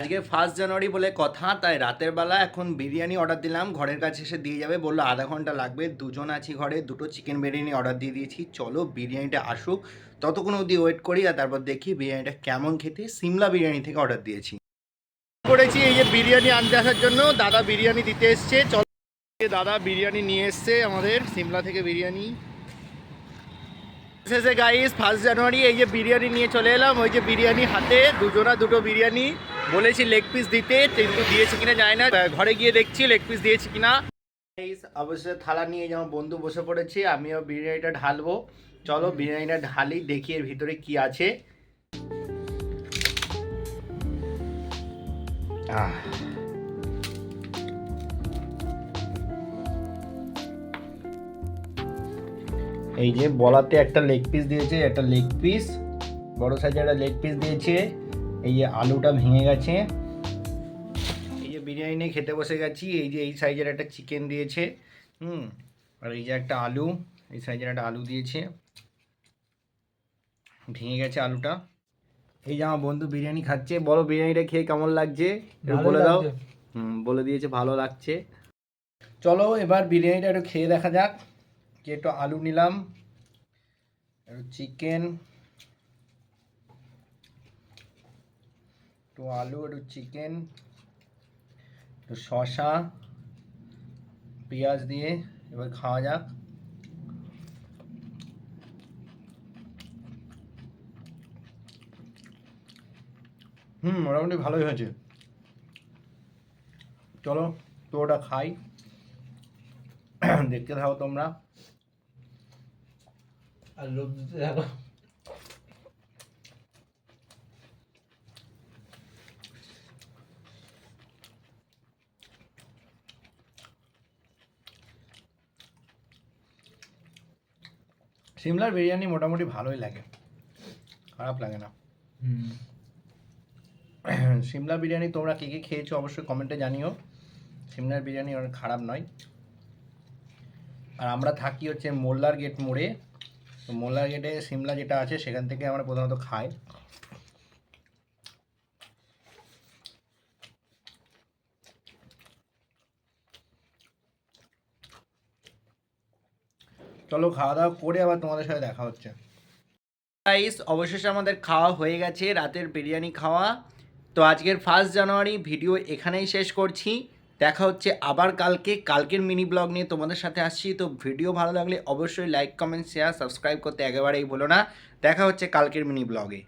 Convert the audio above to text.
আজকে first January বলে কথা, তাই রাতের বেলা এখন বিরিয়ানি অর্ডার দিলাম। ঘরের কাছে এসে দিয়ে যাবে, বলল আধা ঘণ্টা লাগবে, দুজন আছি ঘরে, দুটো চিকেন বিরিয়ানি অর্ডার দিয়ে দিয়েছি। চলো বিরিয়ানিটা আসুক। ততক্ষণ অবধি ওয়েট করি আর তারপর দেখি বিরিয়ানিটা কেমন খেতে। সিমলা বিরিয়ানি থেকে অর্ডার দিয়েছি। করেছি এই যে বিরিয়ানি আনতে আসার জন্য। দাদা বিরিয়ানি দিতে এসছে। চলো, দাদা বিরিয়ানি নিয়ে এসছে আমাদের সিমলা থেকে বিরিয়ানি। শেষে গাইস ফার্স্ট জানুয়ারি এই যে বিরিয়ানি নিয়ে চলে এলাম। ওই যে বিরিয়ানি হাতে, দুজনা দুটো বিরিয়ানি। বলেছি লেগ পিস দিতে, কিন্তু দিয়েছে কিনা যায় না। ঘরে গিয়ে দেখছি লেগ পিস দিয়েছে কিনা। অবশ্যই থালা নিয়ে যেমন বন্ধু বসে পড়েছি, আমিও বিরিয়ানিটা ঢালবো। চলো বিরিয়ানিটা ঢালি, দেখি এর ভিতরে কি আছে। এই যে বলাতে একটা লেগ পিস দিয়েছে, একটা লেগ পিস বড় সাইজের একটা লেগ পিস দিয়েছে। এই যে আলুটা ভেঙে গেছে। এই যে বিরিয়ানি নিয়ে খেতে বসে গেছি। এই যে এই সাইজের একটা চিকেন দিয়েছে। হুম আর এই যে একটা আলু এই সাইজের একটা আলু দিয়েছে। ভেঙে গেছে আলুটা। এই যে আমার বন্ধু বিরিয়ানি খাচ্ছে। বলো বিরিয়ানিটা খেয়ে কেমন লাগছে? বলে দাও। হুম বলে দিয়েছে ভালো লাগছে। চলো এবার বিরিয়ানিটা একটু খেয়ে দেখা যাক। একটু আলু নিলাম। চিকেন একটু আলু একটু চিকেন একটু শসা পেঁয়াজ দিয়ে এবার খাওয়া যাক। হুম মোটামুটি ভালোই হয়েছে। চলো তো ওটা খাই। দেখতে থাকো তোমরা। আর লোক দিতে থাকো। সিমলার বিরিয়ানি মোটামুটি ভালোই লাগে। খারাপ লাগে না। সিমলা বিরিয়ানি তোমরা কী কী খেয়েছো অবশ্যই কমেন্টে জানিও। সিমলার বিরিয়ানি অনেক খারাপ নয়। আর আমরা থাকি হচ্ছে মোল্লার গেট মোড়ে। তো মোল্লার গেটে সিমলা যেটা আছে সেখান থেকে আমরা প্রধানত খাই। চলো খাওয়া দাওয়া করে আবার তোমাদের সাথে দেখা হচ্ছে। গাইস অবশেষে আমাদের খাওয়া হয়ে গেছে, রাতের বিরিয়ানি খাওয়া। তো আজকের ফার্স্ট জানুয়ারি ভিডিও এখানেই শেষ করছি। দেখা হচ্ছে আবার কালকে, কালকের মিনি ব্লগ নিয়ে তোমাদের সাথে আসছি। তো ভিডিও ভালো লাগলে অবশ্যই লাইক কমেন্ট শেয়ার সাবস্ক্রাইব করতে একেবারেই বলো না। দেখা হচ্ছে কালকের মিনি ব্লগে